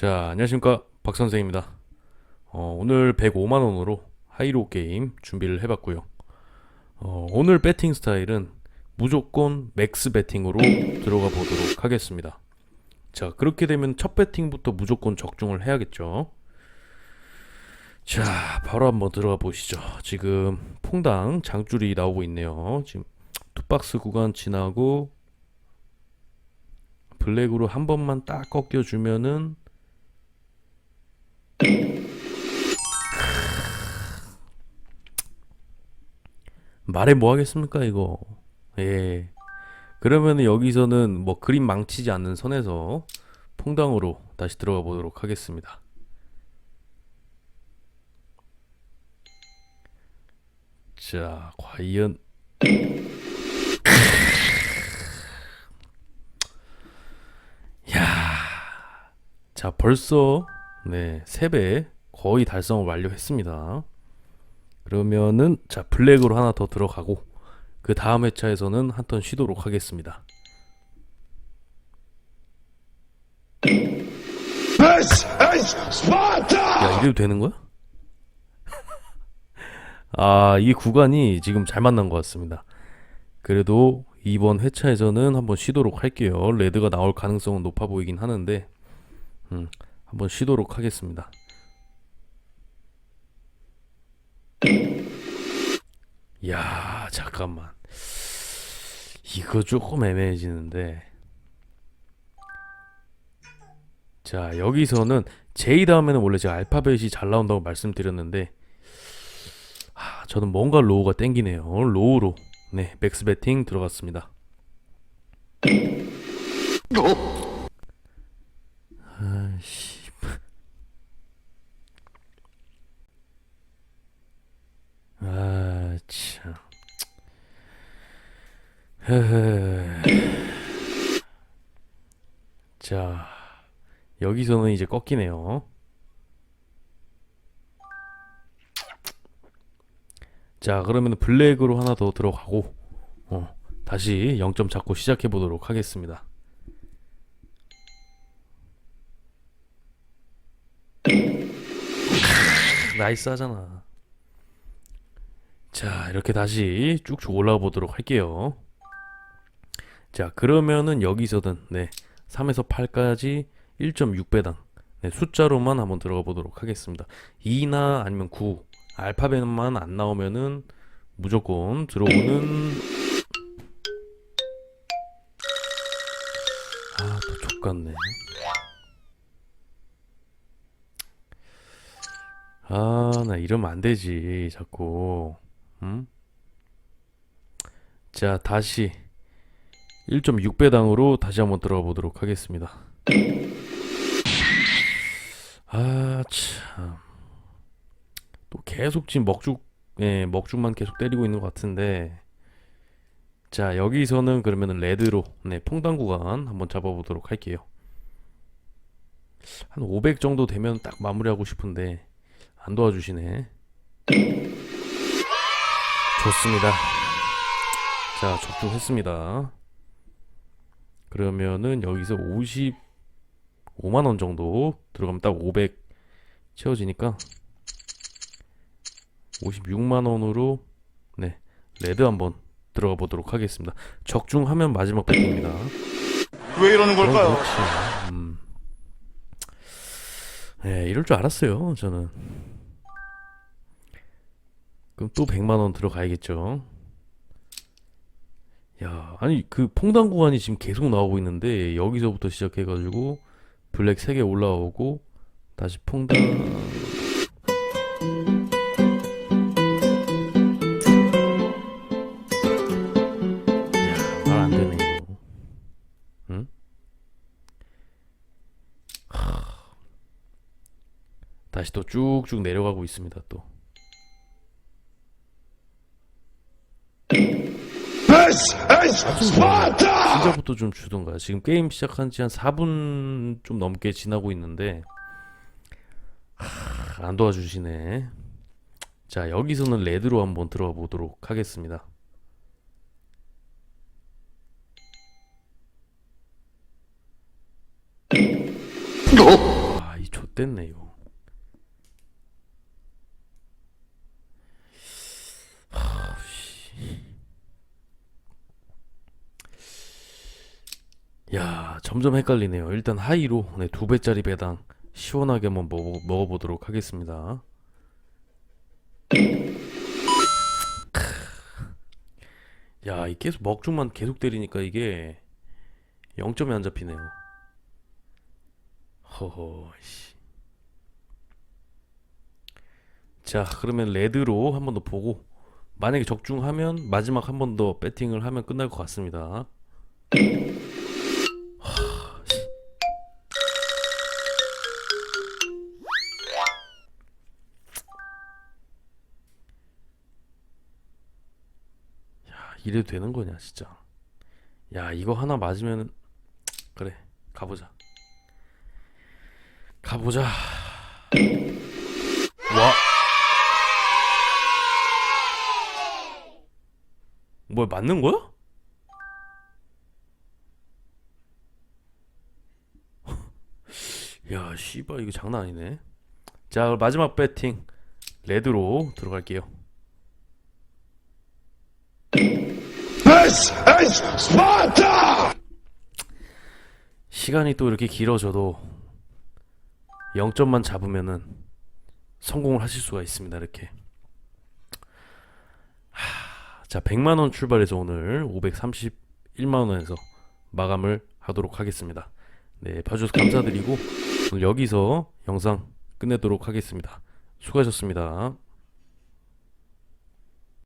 자, 안녕하십니까. 박선생입니다. 어, 오늘 105만원으로 하이로 게임 준비를 해봤고요. 어, 오늘 배팅 스타일은 무조건 맥스 배팅으로 들어가 보도록 하겠습니다. 자, 그렇게 되면 첫 배팅부터 무조건 적중을 해야겠죠. 자, 바로 한번 들어가 보시죠. 지금 퐁당 장줄이 나오고 있네요. 지금 투박스 구간 지나고 블랙으로 한 번만 딱 꺾여주면은 말해 뭐 하겠습니까 이거? 예. 그러면은 여기서는 뭐 그림 망치지 않는 선에서 퐁당으로 다시 들어가 보도록 하겠습니다. 자 과연. 야, 자 벌써 네 3배 거의 달성을 완료했습니다. 그러면은 자 블랙으로 하나 더 들어가고 그 다음 회차에서는 한 턴 쉬도록 하겠습니다. 야 이래도 되는 거야? 아 이 구간이 지금 잘 만난 것 같습니다. 그래도 이번 회차에서는 한번 쉬도록 할게요. 레드가 나올 가능성은 높아 보이긴 하는데 음, 한번 쉬도록 하겠습니다. 야 잠깐만. 이거 조금 애매해지는데. 자 여기서는 J 다음에는 원래 제가 알파벳이 잘 나온다고 말씀드렸는데 아, 저는 뭔가 로우가 땡기네요. 로우로. 네 맥스 배팅 들어갔습니다. 아씨 아참 자 여기서는 이제 꺾이네요. 자, 그러면 블랙으로 하나 더 들어가고 어, 다시 0점 잡고 시작해 보도록 하겠습니다. 나이스 하잖아. 자, 이렇게 다시 쭉쭉 올라가 보도록 할게요. 자, 그러면은 여기서든 네. 3에서 8까지 1.6배당 네, 숫자로만 한번 들어가 보도록 하겠습니다. 2나 아니면 9 알파벳만 안 나오면은 무조건 들어오는 아 또 족같네 아 나 이러면 안 되지 자꾸 음? 자 다시 1.6배당으로 다시 한번 들어가 보도록 하겠습니다. 아, 참. 또 계속 지금 먹죽, 예, 먹죽만 계속 때리고 있는 것 같은데. 자, 여기서는 그러면은 레드로, 네, 퐁당 구간 한번 잡아보도록 할게요. 한 500 정도 되면 딱 마무리하고 싶은데, 안 도와주시네. 좋습니다. 자, 적중했습니다. 그러면은 여기서 55만 원 정도 들어가면 딱 500 채워지니까 56만 원으로 네 레드 한번 들어가 보도록 하겠습니다. 적중하면 마지막 배팅입니다. 왜 이러는 걸까요? 그렇지. 음. 네, 이럴 줄 알았어요. 저는. 그럼 또 100만 원 들어가야겠죠. 야, 아니 그 퐁당 구간이 지금 계속 나오고 있는데 여기서부터 시작해가지고 블랙 3개 올라오고 다시 퐁당 야, 말 안 되네 이거. 응? 하... 다시 또 쭉쭉 내려가고 있습니다 또. 진짜부터 좀 주던가. 지금 게임 시작한 지 한 4분 좀 넘게 지나고 있는데 하, 안 도와주시네. 자, 여기서는 레드로 한번 들어가 보도록 하겠습니다. 아, X됐네 이거. 야, 점점 헷갈리네요. 일단 하이로 네, 두 배짜리 배당 시원하게 한번 먹어, 먹어보도록 하겠습니다. 야, 이 계속 먹중만 계속 때리니까 이게 0점이 안 잡히네요. 허허, 씨. 자, 그러면 레드로 한 번 더 보고 만약에 적중하면 마지막 한 번 더 배팅을 하면 끝날 것 같습니다. 이래도 되는 거냐, 진짜. 야, 이거 하나 맞으면 그래, 가보자. 가보자. 와. 뭐야, 맞는 거야? 야, 씨발 이거 장난 아니네. 자, 마지막 배팅 레드로 들어갈게요. This is Sparta! 시간이 또 이렇게 길어져도 0점만 잡으면은 성공을 하실 수가 있습니다. 이렇게. 하, 자, 100만 원 출발해서 오늘 531만 원에서 마감을 하도록 하겠습니다. 네, 봐주셔서 감사드리고 여기서 영상 끝내도록 하겠습니다. 수고하셨습니다.